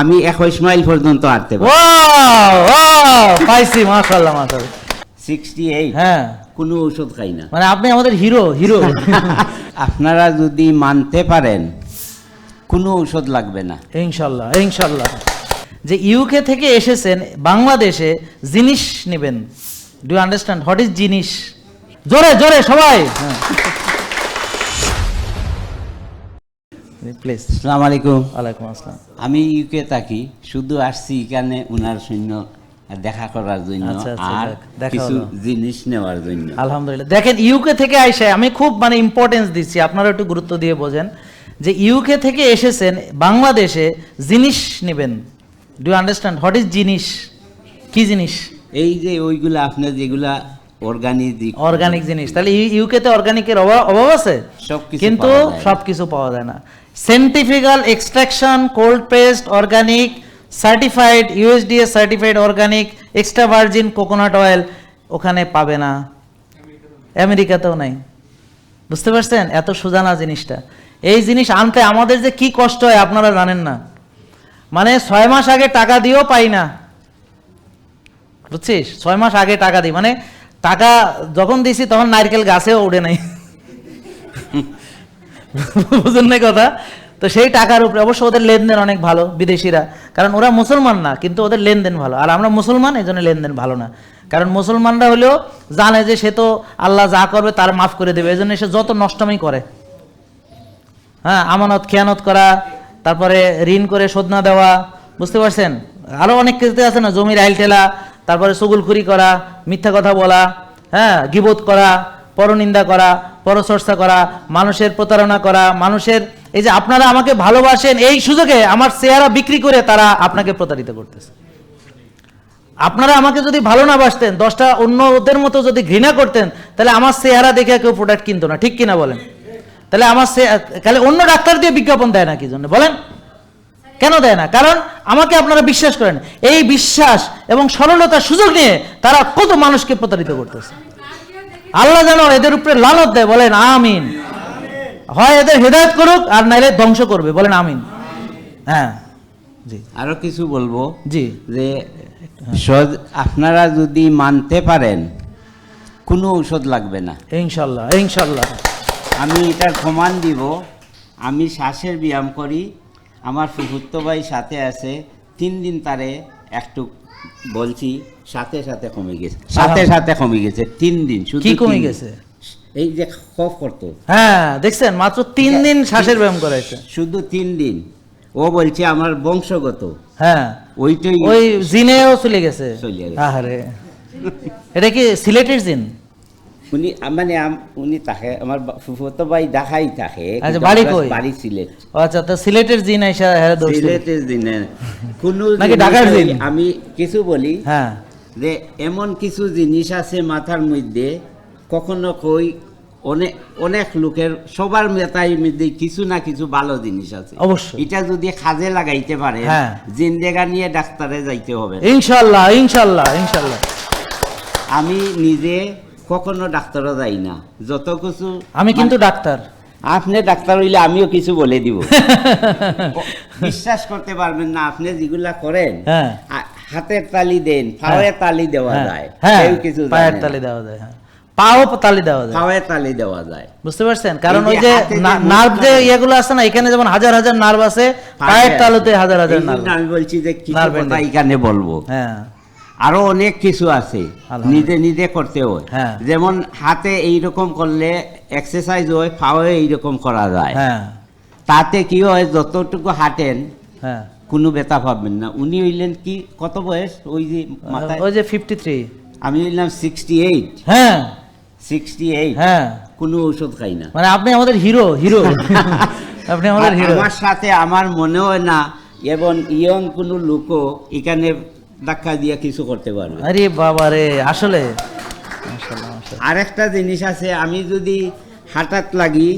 আমি একুশ মাইল পর্যন্ত হাঁটতে পারি পাইছি মাশাআল্লাহ মাশাআল্লাহ। সিক্সটি এইট হ্যাঁ। কোনো ওষুধ খাই না। মানে আপনি আমাদের হিরো হিরো আপনারা যদি মানতে পারেন কোনো ঔষধ লাগবে না। ইনশাল্লাহ ইনশাল্লাহ যে ইউকে থেকে এসেছেন বাংলাদেশে জিনিস নেবেন। ডু আন্ডারস্ট্যান্ড হোয়াট ইজ জিনিস? জোরে জোরে সবাই। হ্যাঁ। প্লিজ আসসালামু আলাইকুম। ওয়ালাইকুম আসসালাম। আমি ইউকে থাকি শুধু আসছি এখানে উনার সৈন্য দেখা করার জন্য আচ্ছা, আচ্ছা, আর কিছু জিনিস নেওয়ার জন্য। আলহামদুলিল্লাহ। দেখেন ইউকে থেকে আইসে আমি খুব মানে ইম্পর্টেন্স দিচ্ছি আপনারা একটু গুরুত্ব দিয়ে বোঝেন যে ইউকে থেকে এসেছেন বাংলাদেশে জিনিস নেবেন। ডু আন্ডারস্ট্যান্ড হোয়াট ইজ জিনিস? কি জিনিস? এই যে ওইগুলা আপনার যেগুলা অর্গানিক অর্গানিক জিনিস। তাহলে ইউকেতে অর্গানিকের অভাব আছে? কিন্তু পাওয়া সব কিছু পাওয়া যায় না। Centrifugal extraction cold pressed organic certified USDA certified organic extra virgin coconut oil ওখানে পাবে না। আমেরিকাতেও নাই। বুঝতে পারছেন? এত সোজা না জিনিসটা। এই জিনিস আনতে আমাদের যে কি কষ্ট হয় আপনারা জানেন না। মানে ছয় মাস আগে টাকা দিয়েও পাই না। বুঝছিস? ছয় মাস আগে টাকা দিই। মানে টাকা যখন দিছি, তখন নারকেল গাছেও উঠে নাই। বুঝুন না কথা? তো সেই টাকার উপরে, অবশ্য ওদের লেনদেন অনেক ভালো, বিদেশিরা। কারণ ওরা মুসলমান না, কিন্তু ওদের লেনদেন ভালো। আর আমরা মুসলমান, এই জন্য লেনদেন ভালো না। কারণ মুসলমানরা হলেও জানে যে সে তো আল্লাহ যা করবে তার মাফ করে দেবে। এই জন্য সে যত নষ্টমই করে। হ্যাঁ আমানত, খেয়ানত করা, তারপরে ঋণ করে শোধ না দেওয়া, বুঝতে পারছেন? আরও অনেক ক্ষেত্রে আছে না, জমির আইল ঠেলা তারপরে সগুলখুরি করা, মিথ্যা কথা বলা হ্যাঁ গিবোধ করা, পরনিন্দা করা, পরচর্চা করা, মানুষের প্রতারণা করা, মানুষের, এই যে আপনারা আমাকে ভালোবাসেন, এই সুযোগে আমার চেহারা বিক্রি করে তারা আপনাকে প্রতারিত করতেছে। আপনারা আমাকে যদি ভালো না বাসতেন, দশটা অন্য ওদের মতো যদি ঘৃণা করতেন, তাহলে আমার চেহারা দেখে কেউ প্রোডাক্ট কিনতো না, ঠিক কিনা বলেন? তাহলে আমার তাহলে অন্য ডাক্তার দিয়ে বিজ্ঞাপন দেয় না কি জন্য? বলেন? কেন দেয় না? কারণ আমাকে আপনারা বিশ্বাস করেন এই বিশ্বাস এবং সরলতার সুযোগ নিয়ে তারা কত মানুষকে প্রতারিত করতেছে। আল্লাহ যেন এদের উপরে লালত দেয় বলেন আমিন। হয় এদের হেদায়ত করুক আর নাইলে ধ্বংস করবে বলেন আমিন। হ্যাঁ জি। আরও কিছু বলব? জি। যে আপনারা যদি মানতে পারেন কোনো ঔষধ লাগবে না। ইনশাল্লাহ ইনশাল্লাহ। আমি এটার প্রমাণ দিব। আমি শ্বাসের ব্যায়াম করি আমার ফুফুত্ত ভাই সাথে আছে তিন দিন তারে একটু বলছি সাথে সাথে কমে গেছে। সাথে সাথে কমে গেছে তিন দিন শুধু কি কমে গেছে? এই যে খফ করতো। হ্যাঁ দেখছেন মাত্র তিন দিন শ্বাসের ব্যায়াম করাইছে। শুধু তিন দিন। ও বলছে আমার বংশগত। হ্যাঁ। ওইটাই ওই জিনেও চলে গেছে। চলে গেছে। আহারে। এটা কি সিলেটের জিন? উনি মানে উনি তাকে আমার ফুফুতো ভাই ঢাকাই থাকে আচ্ছা, বাড়ি কই? বাড়ি সিলেট আচ্ছা তো সিলেটের জিন আইসা হ্যাঁ সিলেটের দিনে কোনো নাকি ঢাকার? আমি কিছু বলি হ্যাঁ যে এমন কিছু জিনিস আছে মাথার মধ্যে কখনো কই অনেক অনেক লোকের সবার মাথায় মধ্যে কিছু না কিছু ভালো জিনিস আছে অবশ্যই। এটা যদি কাজে লাগাইতে পারে হ্যাঁ। জিন্দেগা নিয়ে ডাক্তারে যাইতে হবে ইনশাল্লাহ ইনশাল্লাহ ইনশাল্লাহ আমি নিজে কখনো ডাক্তারও যাই না। যত কিছু আমি কিন্তু ডাক্তার। আপনি ডাক্তার হইলে আমিও কিছু বলে দিব। বিশ্বাস করতে পারবেন না আপনি যেগুলা করেন হ্যাঁ। হাতের তালি দেন পাওয়ের তালি দেওয়া হ্যাঁ। যায়। হ্যাঁ কেউ কিছু পায়ের তালি দেওয়া যায় হ্যাঁ। পাও তালি দেওয়া যায়। তালি দেওয়া যায়। বুঝতে পারছেন? কারণ ওই যে নার্ভ যে ইয়েগুলো আছে না এখানে যেমন হাজার হাজার নার্ভ আছে পায়ের তালুতে হাজার হাজার নার্ভ। আমি বলছি যে কি কথা। এখানে বলব। হ্যাঁ। আরও অনেক কিছু আছে। নিজে নিজে করতে হয়। হ্যাঁ। যেমন হাতে এইরকম করলে এক্সারসাইজ হয় পাওয়ে এইরকম করা যায়। হ্যাঁ। তাতে কি হয় যতটুকু হাঁটেন হ্যাঁ। কোনো ব্যথা পাবেন না। উনি হইলেন কি কত বয়স? ওই যে মাথায় ওই যে ফিফটি থ্রি আমি হইলাম সিক্সটি এইট হ্যাঁ। সিক্সটি এইট হ্যাঁ। কোনো ওষুধ খাই না। মানে আপনি আমাদের হিরো হিরো। আপনি আমাদের হিরো। আমার সাথে আমার মনে হয় না এবং ইয়ং কোনো লোকও এখানে ধাক্কা দিয়ে কিছু করতে পারবে। আরে বাবা রে আসলে। আরেকটা জিনিস আছে আমি যদি হাঁটাত লাগি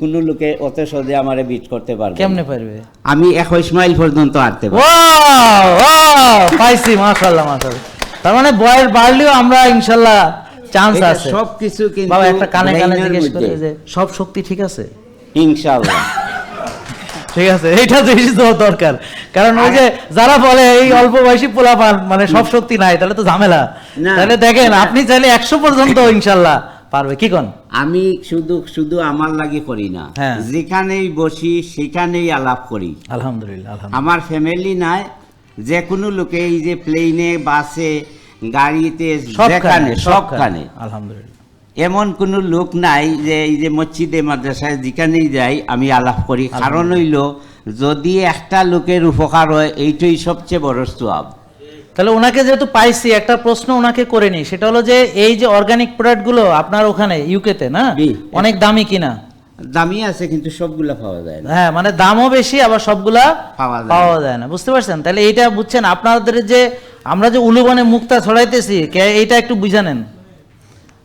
কোনো লোকে অত সহজে আমারে বিট করতে পারবে কেমনে পারবে? আমি একুশ মাইল পর্যন্ত হাঁটতে পারি ওয়াও ওয়াও পাইছি মাশাআল্লাহ মাশাআল্লাহ। তার মানে বয়স বাড়লেও আমরা ইনশাআল্লাহ চান্স আছে। সব কিছু কিন্তু বাবা একটা কানে কানে জিজ্ঞেস করে যে সব শক্তি ঠিক আছে? ইনশাআল্লাহ। ঠিক আছে দেওয়া দরকার। কারণ ওই যে যারা বলে এই অল্প বয়সী পোলা পান মানে সব শক্তি নাই তাহলে তো ঝামেলা। তাহলে দেখেন আপনি চাইলে একশো পর্যন্ত ইনশাল্লাহ পারবে। কি কোন? আমি শুধু শুধু আমার লাগি করি না। হ্যাঁ। যেখানেই বসি সেখানেই আলাপ করি। আলহামদুলিল্লাহ আলহামদুলিল্লাহ। আমার ফ্যামিলি নাই যে কোনো লোকে এই যে প্লেনে বাসে গাড়িতে সবখানে। সবখানে। আলহামদুলিল্লাহ। এমন কোনো লোক নাই যে এই যে মসজিদে মাদ্রাসায় যেখানেই যাই আমি আলাপ করি। কারণ হইল যদি একটা লোকের উপকার হয় এইটাই সবচেয়ে বড় সোয়াব তাহলে ওনাকে যেহেতু পাইছি একটা প্রশ্ন ওনাকে করে নি সেটা হলো যে এই যে অর্গানিক প্রোডাক্টগুলো আপনার ওখানে ইউকেতে না? অনেক দামি কিনা? দামি আছে কিন্তু সবগুলা পাওয়া যায় না। হ্যাঁ মানে দামও বেশি আবার সবগুলা পাওয়া যায় পাওয়া যায় না। বুঝতে পারছেন? তাহলে এইটা বুঝছেন আপনাদের যে আমরা যে উলুবনে মুক্তা ছড়াইতেছি এইটা একটু বুঝে নেন।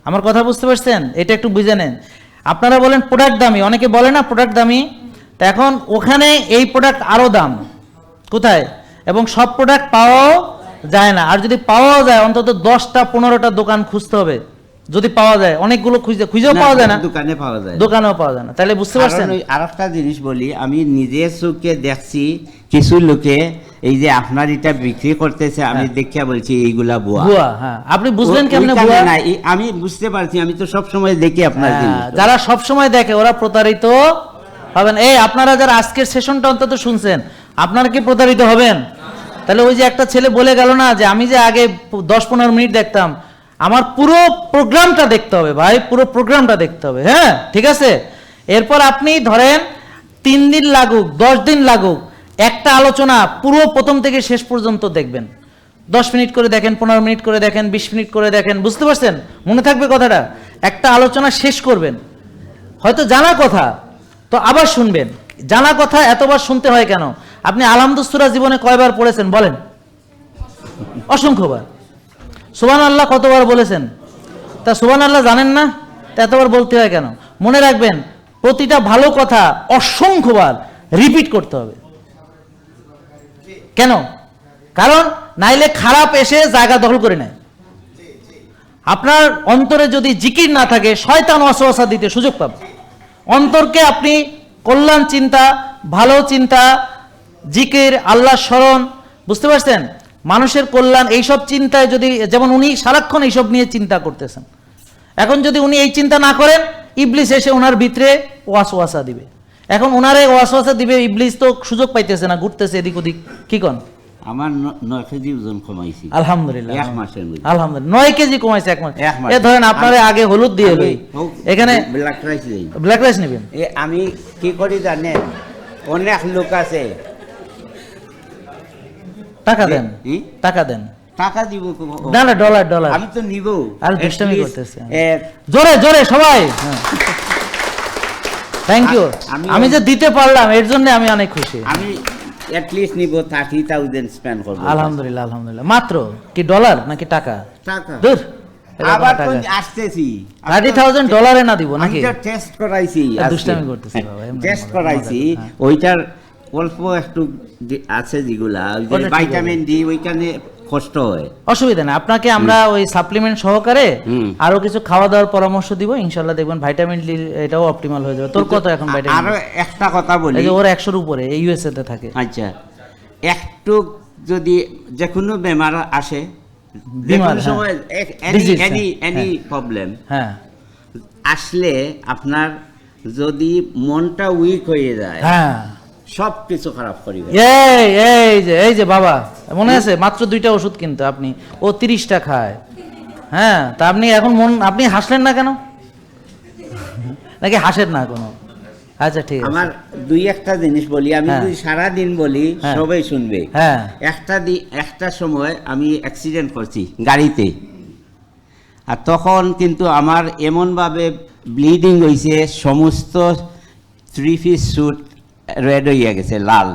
আমার কথা বুঝতে পারছেন? এটা একটু বুঝে নেন। আপনারা বলেন প্রোডাক্ট দামি। অনেকে বলে না প্রোডাক্ট দামি। তা এখন ওখানে এই প্রোডাক্ট আরও দাম। কোথায়? এবং সব প্রোডাক্ট পাওয়াও যায় না। আর যদি পাওয়াও যায়, অন্তত দশটা, পনেরোটা দোকান খুঁজতে হবে। যদি পাওয়া যায় অনেকগুলো খুঁজে খুঁজেও পাওয়া যায় না। দোকানে পাওয়া যায়। দোকানেও পাওয়া যায় না। তাহলে বুঝতে পারছেন? আর একটা জিনিস বলি আমি নিজের চোখে দেখছি কিছু লোকে এই যে আপনার এটা বিক্রি করতেছে আমি দেখিয়া বলছি এইগুলা বুয়া ভুয়া হ্যাঁ। আপনি বুঝলেন কেমনে ওইখানে না, আমি বুঝতে পারছি আমি তো সব সময় দেখি আপনার হ্যাঁ, জিনিস যারা সব সময় দেখে ওরা প্রতারিত হবেন। এই আপনারা যারা আজকের সেশনটা অন্তত শুনছেন আপনারা কি প্রতারিত হবেন? তাহলে ওই যে একটা ছেলে বলে গেল না যে আমি যে আগে দশ পনেরো মিনিট দেখতাম আমার পুরো প্রোগ্রামটা দেখতে হবে ভাই, পুরো প্রোগ্রামটা দেখতে হবে হ্যাঁ? ঠিক আছে? এরপর আপনি ধরেন তিন দিন লাগুক, দশ দিন লাগুক, একটা আলোচনা পুরো প্রথম থেকে শেষ পর্যন্ত দেখবেন। দশ মিনিট করে দেখেন, পনেরো মিনিট করে দেখেন, বিশ মিনিট করে দেখেন, বুঝতে পারছেন? মনে থাকবে কথাটা? একটা আলোচনা শেষ করবেন। হয়তো জানা কথা, তো আবার শুনবেন। জানা কথা এতবার শুনতে হয় কেন? আপনি আলহামদুসুরা জীবনে কয়বার পড়েছেন বলেন? অসংখ্যবার। সুবান আল্লাহ কতবার বলেছেন? তা সুবান আল্লাহ জানেন না? তা এতবার বলতে হয় কেন? মনে রাখবেন, প্রতিটা ভালো কথা অসংখ্যবার রিপিট করতে হবে। কেন? কারণ নাইলে খারাপ এসে জায়গা দখল করে নেয়। আপনার অন্তরে যদি জিকির না থাকে, শয়তান অসহসা দিতে সুযোগ পাবে। অন্তরকে আপনি কল্যাণ চিন্তা, ভালো চিন্তা, জিকির আল্লাহ স্মরণ, বুঝতে পারছেন? মানুষের কল্যাণ এইসব চিন্তায় যদি যেমন উনি সারাক্ষণ এইসব নিয়ে চিন্তা করতেছেন। এখন যদি উনি এই চিন্তা না করেন ইবলিস এসে ওনার ভিতরে ওয়াস ওয়াসা দিবে। এখন ওনারে ওয়াস ওয়াসা দিবে ইবলিস তো সুযোগ পাইতেছে না ঘুরতেছে এদিক ওদিক। কি কন? আমার নয় কেজি ওজন কমাইছি। আলহামদুলিল্লাহ। এক মাসের মধ্যে। আলহামদুলিল্লাহ। নয় কেজি কমাইছে এক মাস। এ ধরেন আপনারে আগে হলুদ দিয়ে লই। এখানে ব্ল্যাক রাইস ব্ল্যাক রাইস নেবেন? এ আমি কি করি জানেন? অনেক লোক আছে টাকা দেন। টাকা দেন। টাকা দিব না না ডলার ডলার আমি তো নিব। আর দুষ্টামি করতেছে। জোরে জোরে সবাই। থ্যাংক ইউ আমি- আমি যে দিতে পারলাম এর জন্য আমি অনেক খুশি। আমি অ্যাটলিস্ট নিব থার্টি থাউজেন্ড স্পেন্ড করব। আলহামদুলিল্লাহ আলহামদুলিল্লাহ। মাত্র কি ডলার নাকি টাকা? টাকা। দূর। আবার তো আসতেছি। থার্টি থাউজেন্ড ডলারে না দিব আমি নাকি? টেস্ট করাইছি দুষ্টামি করতেছি বাবা, টেস্ট করাইছি হ্যাঁ। ওইটার অল্প একটু আছে যেগুলা ভাইটামিন ডি ওইখানে কষ্ট হয়। অসুবিধা নেই। আপনাকে আমরা ওই সাপ্লিমেন্ট সহকারে আরও কিছু খাওয়া দাওয়ার পরামর্শ দিব দেখবেন ডি এটাও অপটিমাল হয়ে যাবে। তোর কত এখন আরও একটা কথা বলি। এই ওর একশোর উপরে ইউএসএ তে থাকে। আচ্ছা একটু যদি যে কোনো বেমার আসে বিমার, হ্যাঁ। সময় এনি এনি। প্রবলেম হ্যাঁ। আসলে আপনার যদি মনটা উইক হয়ে যায় হ্যাঁ। সব কিছু খারাপ করিবে এই এই যে এই যে বাবা মনে আছে? মাত্র দুইটা ওষুধ কিন্তু আপনি। ও তিরিশটা খায়। হ্যাঁ তা আপনি এখন মন আপনি হাসলেন না কেন? নাকি হাসেন না কোনো? আচ্ছা ঠিক আছে। আমার দুই একটা জিনিস বলি আমি হ্যাঁ। যদি সারা দিন বলি হ্যাঁ। সবাই শুনবে। হ্যাঁ। একটা দি একটা সময় আমি অ্যাক্সিডেন্ট করছি গাড়িতে। আর তখন কিন্তু আমার এমনভাবে ব্লিডিং হয়েছে সমস্ত থ্রি পিস স্যুট রেড হইয়া গেছে, লাল,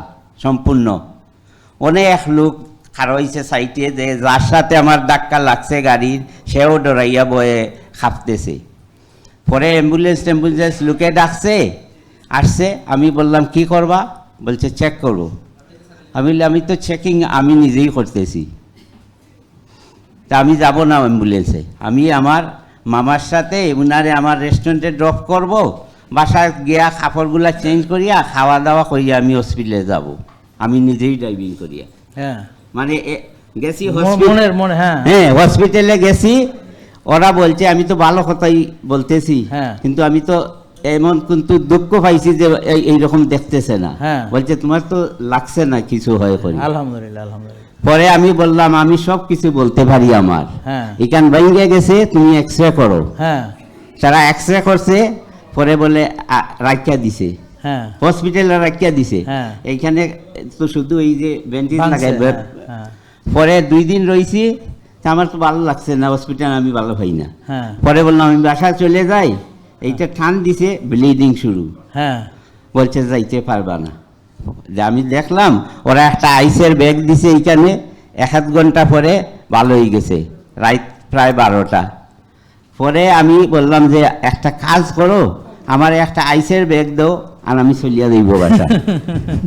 সম্পূর্ণ। অনেক লোক খার হয়েছে সাইটে যে যার সাথে আমার ধাক্কা লাগছে গাড়ির, সেও ডরাইয়া বয়ে খাপতেছে। পরে অ্যাম্বুলেন্স ট্যাম্বুলেন্স লোকে ডাকছে, আসছে, আমি বললাম, কি করবা? বলছে, চেক করব। আমি আমি তো চেকিং আমি নিজেই করতেছি। তা আমি যাব না অ্যাম্বুলেন্সে আমি আমার মামার সাথে, উনারে আমার রেস্টুরেন্টে ড্রপ করব বাসায় গিয়া কাপড়গুলা চেঞ্জ করিয়া খাওয়া দাওয়া করিয়া আমি হসপিটালে যাব। আমি নিজেই ড্রাইভিং করিয়া। হ্যাঁ। মানে গেছি মনের মনে হ্যাঁ। হ্যাঁ হসপিটালে গেছি। ওরা বলছে আমি তো ভালো কথাই বলতেছি হ্যাঁ। কিন্তু আমি তো এমন কিন্তু দুঃখ পাইছি যে এই- এইরকম দেখতেছে না। হ্যাঁ। বলছে তোমার তো লাগছে না কিছু হয় করি। আলহামদুলিল্লাহ আলহামদুলিল্লাহ। পরে আমি বললাম আমি সব কিছু বলতে পারি আমার। হ্যাঁ। এখান বাইরে গেছে তুমি এক্স রে করো। হ্যাঁ। তারা এক্স রে করছে পরে বলে রাখিয়া দিছে। হ্যাঁ। হসপিটালে রাখিয়া দিছে। হ্যাঁ। এইখানে তো শুধু এই যে ব্যান্ডেজ লাগাই হ্যাঁ, হ্যাঁ, পরে দুই দিন রয়েছি আমার তো ভালো লাগছে না হসপিটাল আমি ভালো পাই না। পরে বললাম আমি বাসা চলে যাই। এইটা ঠান দিছে ব্লিডিং শুরু। হ্যাঁ। বলছে যাইতে পারবা না। যে আমি দেখলাম ওরা একটা আইসের ব্যাগ দিছে এইখানে এক আধ ঘণ্টা পরে ভালো হয়ে গেছে রাত প্রায় বারোটা। পরে আমি বললাম যে একটা কাজ করো আমার একটা আইসের ব্যাগ দাও আর আমি চলিয়া দিব বাসা।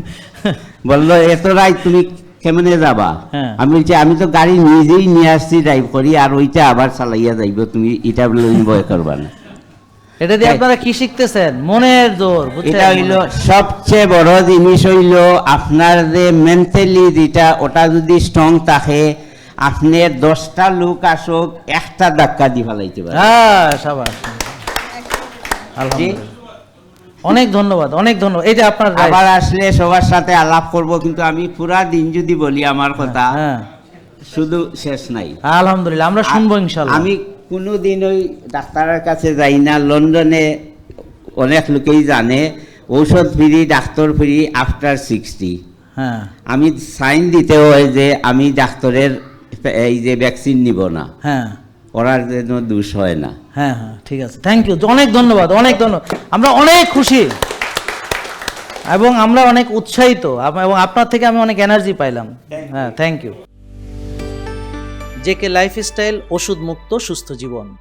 বলল এত রাত তুমি কেমনে যাবা? হ্যাঁ। আমি বলছি আমি তো গাড়ি নিজেই নিয়ে আসছি ড্রাইভ করি আর ওইটা আবার চালাইয়া যাইব তুমি এটা ভয় করবা না। এটা দিয়ে আপনারা কি শিখতেছেন? মনের জোর এটা হইল সবচেয়ে বড় জিনিস হইল আপনার যে মেন্টালি যেটা ওটা যদি স্ট্রং থাকে আপনার দশটা লোক আসুক একটা ধাক্কা দিয়ে ফেলাইতে পারে হ্যাঁ আলহামদুলিল্লাহ অনেক ধন্যবাদ অনেক ধন্যবাদ। এই যে আপনার। আবার আসলে সবার সাথে আলাপ করব কিন্তু আমি পুরা দিন যদি বলি আমার কথা হ্যাঁ। শুধু শেষ নাই। আলহামদুলিল্লাহ আমরা শুনব ইনশাল্লাহ। আমি কোনোদিন ওই ডাক্তারের কাছে যাই না লন্ডনে অনেক লোকেই জানে ঔষধ free doctor free after sixty হ্যাঁ। আমি সাইন দিতে হয় যে আমি ডাক্তারের এই যে ভ্যাকসিন নিব না। হ্যাঁ। ওরার জন্য দোষ হয় না। হ্যাঁ হ্যাঁ ঠিক আছে। থ্যাংক ইউ অনেক ধন্যবাদ অনেক ধন্যবাদ। আমরা অনেক খুশি। এবং আমরা অনেক উৎসাহিত। আপ- এবং আপনার থেকে আমি অনেক এনার্জি পাইলাম। হ্যাঁ থ্যাংক ইউ জেকে লাইফস্টাইল ওষুধ মুক্ত সুস্থ জীবন।